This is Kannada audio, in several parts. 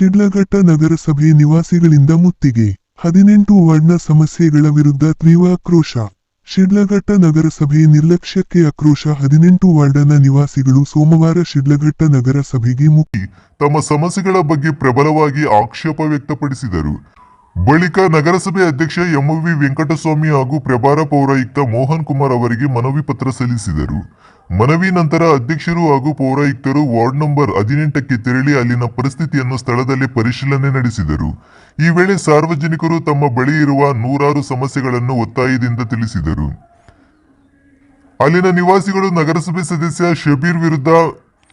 ಶಿಡ್ಲಘಟ್ಟ ನಗರಸಭೆ ನಿವಾಸಿಗಳಿಂದ ಮುತ್ತಿಗೆ. ಹದಿನೆಂಟು ವರ್ಣ ಸಮಸ್ಯೆಗಳ ವಿರುದ್ಧ ತೀವ್ರ ಆಕ್ರೋಶ ಶಿಡ್ಲಘಟ್ಟ ನಗರಸಭೆ ನಿರ್ಲಕ್ಷ್ಯಕ್ಕೆ ಆಕ್ರೋಶ. ಹದಿನೆಂಟು ವಾರ್ಡನ ನಿವಾಸಿಗಳು ಸೋಮವಾರ ಶಿಡ್ಲಘಟ್ಟ ನಗರಸಭೆಗೆ ಮುಕ್ತಿ ತಮ್ಮ ಸಮಸ್ಯೆಗಳ ಬಗ್ಗೆ ಪ್ರಬಲವಾಗಿ ಆಕ್ಷೇಪ ವ್ಯಕ್ತಪಡಿಸಿದರು. ಬಳಿಕ ನಗರಸಭೆ ಅಧ್ಯಕ್ಷ ಎಂವಿ ವೆಂಕಟಸ್ವಾಮಿ ಹಾಗೂ ಪ್ರಭಾರ ಪೌರಾಯುಕ್ತ ಮೋಹನ್ ಕುಮಾರ್ ಅವರಿಗೆ ಮನವಿ ಪತ್ರ ಸಲ್ಲಿಸಿದರು. ಮನವಿ ನಂತರ ಅಧ್ಯಕ್ಷರು ಹಾಗೂ ಪೌರಾಯುಕ್ತರು ವಾರ್ಡ್ ನಂಬರ್ ಹದಿನೆಂಟಕ್ಕೆ ತೆರಳಿ ಅಲ್ಲಿನ ಪರಿಸ್ಥಿತಿಯನ್ನು ಸ್ಥಳದಲ್ಲೇ ಪರಿಶೀಲನೆ ನಡೆಸಿದರು. ಈ ವೇಳೆ ಸಾರ್ವಜನಿಕರು ತಮ್ಮ ಬಳಿ ಇರುವ ನೂರಾರು ಸಮಸ್ಯೆಗಳನ್ನು ಒತ್ತಾಯದಿಂದ ತಿಳಿಸಿದರು. ಅಲ್ಲಿನ ನಿವಾಸಿಗಳು ನಗರಸಭೆ ಸದಸ್ಯ ಶಬೀರ್ ವಿರುದ್ಧ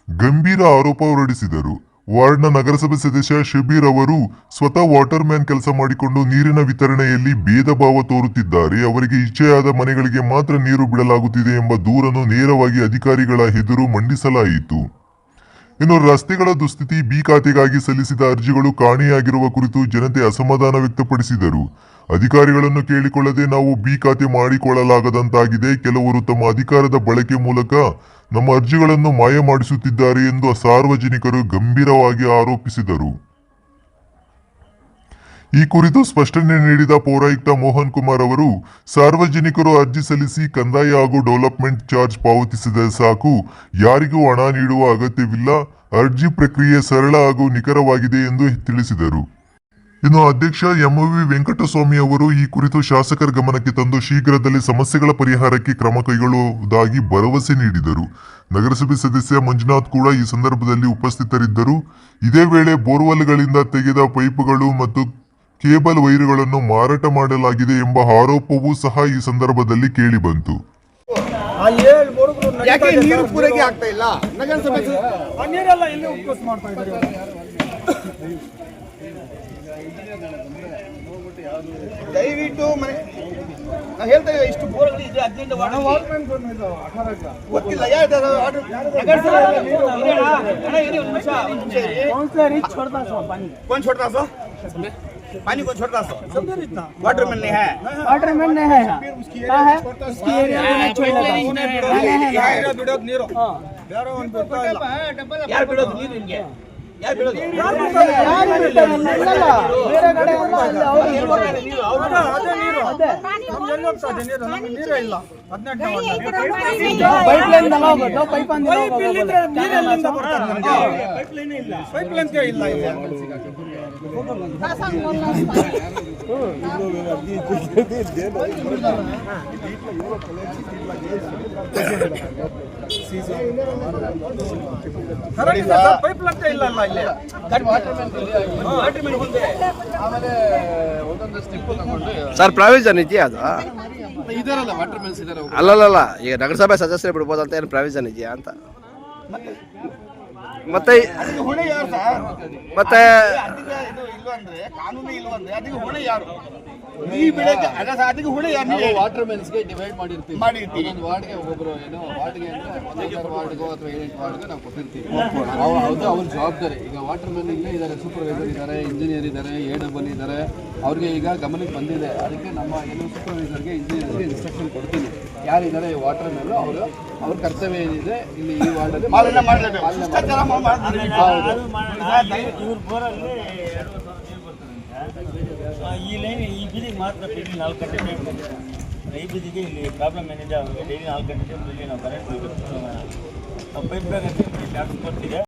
ಗಂಭೀರ ಆರೋಪ ಹೊರಡಿಸಿದರು. ವಾರ್ಡ್ನ ನಗರಸಭೆ ಸದಸ್ಯ ಶಬೀರ್ ಅವರು ಸ್ವತಃ ವಾಟರ್ ಮ್ಯಾನ್ ಕೆಲಸ ಮಾಡಿಕೊಂಡು ನೀರಿನ ವಿತರಣೆಯಲ್ಲಿ ಭೇದ ಭಾವ ತೋರುತ್ತಿದ್ದಾರೆ. ಅವರಿಗೆ ಇಚ್ಛೆಯಾದ ಮನೆಗಳಿಗೆ ಮಾತ್ರ ನೀರು ಬಿಡಲಾಗುತ್ತಿದೆ ಎಂಬ ದೂರನ್ನು ನೇರವಾಗಿ ಅಧಿಕಾರಿಗಳ ಎದುರು ಮಂಡಿಸಲಾಯಿತು. ಇನ್ನು ರಸ್ತೆಗಳ ದುಸ್ಥಿತಿ ಬಿ ಖಾತೆಗಾಗಿ ಸಲ್ಲಿಸಿದ ಅರ್ಜಿಗಳು ಕಾಣೆಯಾಗಿರುವ ಕುರಿತು ಜನತೆ ಅಸಮಾಧಾನ ವ್ಯಕ್ತಪಡಿಸಿದರು. ಅಧಿಕಾರಿಗಳನ್ನು ಕೇಳಿಕೊಳ್ಳದೆ ನಾವು ಬಿ ಖಾತೆ ಮಾಡಿಕೊಳ್ಳಲಾಗದಂತಾಗಿದೆ. ಕೆಲವರು ತಮ್ಮ ಅಧಿಕಾರದ ಬಳಕೆ ಮೂಲಕ ನಮ್ಮ ಅರ್ಜಿಗಳನ್ನು ಮಾಯ ಮಾಡಿಸುತ್ತಿದ್ದಾರೆ ಎಂದು ಸಾರ್ವಜನಿಕರು ಗಂಭೀರವಾಗಿ ಆರೋಪಿಸಿದರು. ಈ ಕುರಿತು ಸ್ಪಷ್ಟನೆ ನೀಡಿದ ಪೌರಾಯುಕ್ತ ಮೋಹನ್ ಕುಮಾರ್ ಅವರು, ಸಾರ್ವಜನಿಕರು ಅರ್ಜಿ ಸಲ್ಲಿಸಿ ಕಂದಾಯ ಹಾಗೂ ಡೆವಲಪ್ಮೆಂಟ್ ಚಾರ್ಜ್ ಪಾವತಿಸಿದರೆ ಸಾಕು, ಯಾರಿಗೂ ಹಣ ನೀಡುವ ಅಗತ್ಯವಿಲ್ಲ, ಅರ್ಜಿ ಪ್ರಕ್ರಿಯೆ ಸರಳ ಹಾಗೂ ನಿಖರವಾಗಿದೆ ಎಂದು ತಿಳಿಸಿದರು. ಇನ್ನು ಅಧ್ಯಕ್ಷ ಎಂವಿ ವೆಂಕಟಸ್ವಾಮಿ ಅವರು ಈ ಕುರಿತು ಶಾಸಕರ ಗಮನಕ್ಕೆ ತಂದು ಶೀಘ್ರದಲ್ಲಿ ಸಮಸ್ಯೆಗಳ ಪರಿಹಾರಕ್ಕೆ ಕ್ರಮ ಕೈಗೊಳ್ಳುವುದಾಗಿ ಭರವಸೆ ನೀಡಿದರು. ನಗರಸಭೆ ಸದಸ್ಯ ಮಂಜುನಾಥ್ ಕೂಡ ಈ ಸಂದರ್ಭದಲ್ಲಿ ಉಪಸ್ಥಿತರಿದ್ದರು. ಇದೇ ವೇಳೆ ಬೋರ್ವೆಲ್ಗಳಿಂದ ತೆಗೆದ ಪೈಪ್ಗಳು ಮತ್ತು ಕೇಬಲ್ ವೈರುಗಳನ್ನು ಮಾರಾಟ ಮಾಡಲಾಗಿದೆ ಎಂಬ ಆರೋಪವೂ ಸಹ ಈ ಸಂದರ್ಭದಲ್ಲಿ ಕೇಳಿಬಂತು ಆ ಏಳು ಬೋರ್ಗಳು ಯಾಕೆ ನೀರು. ಪೂರೈಕೆ ಆಗ್ತಾ ಇಲ್ಲ? ನಗರಸಭೆ ಆ ನೀರೆಲ್ಲ ಇಲ್ಲಿ ಉಪಯೋಗ ಮಾಡ್ತಾ ಇದ್ದಾರೆ? ಇವಾಗ. ದಯವಿಟ್ಟು ಮನೆ ನಾವು ಹೇಳ್ತಾ ಇದ್ದೀವಿ ಇಷ್ಟು ಬೋರ್ಗಳು ಇದೆ ಹದಿನೆಂಟು. ಗೊತ್ತಿಲ್ಲ ಯಾರು ನಗರಸಭೆ ಒಂದು ನಿಮಿಷ. ಒಂದು ನಿಮಿಷ ಇರಿ कौन सा रिच छोड़ता सो पानी कौन छोड़ रहा सो पानी कौन छोड़ रहा सो वाटर मैन नहीं है वाटर मैन नहीं है क्या है उसकी एरिया में नहीं छोड़ रहा ಯಾರು ಬಿಡೋದು ನೀರು ಬೇರೆ ಒಂದು ಬಿಡ್ತಾ ಇಲ್ಲ. ಯಾರು ಬಿಡೋದು ನೀರು ನಿಮ್ಗೆ ಯಾರು ಬಿಡೋದು ಯಾರು ಬಿಡ್ತಾರೆ? ಯಾರು ಬಿಡ್ತಾರೆ? ಇಲ್ಲ, ಇಲ್ಲ. ಬೇರೆ ಕಡೆ ಎಲ್ಲ ಅಲ್ಲಿ ಅವ್ರು ನೀರು ಹೊರಗಡೆ ನೀರು ಅವ್ರು ಅದೇ, ಅದೇ ನೀರು ಅದೇ. ನಮ್ಗೆ ಎಲ್ಲಿ ಹೋಗ್ತಾ ಇದೆ ನೀರು ನಮ್ಗೆ ನೀರೇ ಇಲ್ಲ ಹದಿನೆಂಟನೇ ವಾರ್ಡ್ ಪೈಪ್ ಲೈನ್ ಎಲ್ಲ ಹೋಗೋದು ಪೈಪ್ ಪೈಪ್ ಇಲ್ಲಿದ್ರೆ ನೀರು ಎಲ್ಲಿಂದ ಬರ್ತದೆ ನಮ್ಗೆ ಪೈಪ್ ಲೈನ್ ಇಲ್ಲ ಪೈಪ್ ಲೈನ್ ಇಲ್ಲ ಇಲ್ಲಿ ಕರೆಂಟ್ ಪೈಪ್ ಲೈನ್ ಇಲ್ಲ ಅಲ್ಲ ಇಲ್ಲಿ ಸರ್ ಪ್ರಾವಿಷನ್ ಇದೆಯಾ ಅದು ಅಲ್ಲಲ್ಲ ಈಗ ನಗರಸಭೆ ಸದಸ್ಯರು ಬಿಡ್ಬೋದಂತ ಅಂತ ಏನು ಪ್ರಾವಿಷನ್ ಇದೆಯಾ ಅಂತ? ಮತ್ತೆ ಹೊಣೆ ಯಾರು ಸರ್? ಮತ್ತೆ ಇದು ಇಲ್ವಂದ್ರೆ ಕಾನೂನು ಇಲ್ವಂದ್ರೆ ಅದಕ್ಕೆ ಹೊಣೆ ಯಾರು? ಈ ಬೆಳೆಗೆ ಅಲ್ಲ ಸರ್, ಅದಕ್ಕೆ ಹೊಣೆ ಯಾರು ನೀವು. ವಾಟರ್ ಮೆನ್ಸ್ಗೆ ಡಿವೈಡ್ ಮಾಡಿರ್ತೀವಿ. ಮಾಡಿರ್ತೀವಿ. ಒಂದು ವಾರ್ಡ್ಗೆ ಒಬ್ಬೊಬ್ರು ಏನೋ ವಾರ್ಡ್ಗೆ ಅಂದ್ರೆ ಒಂದೊಂದು ವಾರ್ಡ್ಗೋ ಅಥವಾ ಏಳೆಂಟು ವಾರ್ಡ್ಗೆ ನಾವು ಕೊಟ್ಟಿರ್ತೀವಿ. ಅದು ಅವ್ರ ಜವಾಬ್ದಾರಿ. ಈಗ ವಾಟರ್ ಮೆನ್ ಇಲ್ಲೇ ಇದ್ದಾರೆ ಸೂಪರ್ವೈಸರ್ ಇದ್ದಾರೆ ಇಂಜಿನಿಯರ್ ಇದ್ದಾರೆ ಎ ಡಬಲ್ ಇದ್ದಾರೆ. ಅವ್ರಿಗೆ ಈಗ ಗಮನಕ್ಕೆ ಬಂದಿದೆ. ಅದಕ್ಕೆ ನಮ್ಮ ಏನು ಸೂಪರ್ವೈಸರ್ಗೆ ಇಂಜಿನಿಯರ್ಗೆ ಇನ್ಸ್ಟ್ರಕ್ಷನ್ ಕೊಡ್ತೀನಿ. ಯಾರಿದ್ದಾರೆ ವಾಟರ್ ಮೆನ್ ಅವರು ಅವ್ರ ಕರ್ತವ್ಯ ಏನಿದೆ ಇಲ್ಲಿ ಈ ವಾರ್ಡಲ್ಲಿ ಪಾಲನೆ ಮಾಡಲೇಬೇಕು. ಶಿಷ್ಟಾಚಾರ ಈ ಲೈನ್ ಈ ಬೀದಿಗೆ ಮಾತ್ರ ಡೈಲಿ ನಾಲ್ಕು ಗಂಟೆ ಟೈಮ್ ಈ ಬೀದಿಗೆ ಇಲ್ಲಿ ಪ್ರಾಬ್ಲಮ್ ಏನಿದೆ ಅವ್ರಿಗೆ ಡೈಲಿ ನಾಲ್ಕು ಗಂಟೆ ಟೈಮ್ ಇಲ್ಲಿ ನಾವು ಕರೆಂಟ್ ಪೈಪ್ ಬ್ಯಾಗ್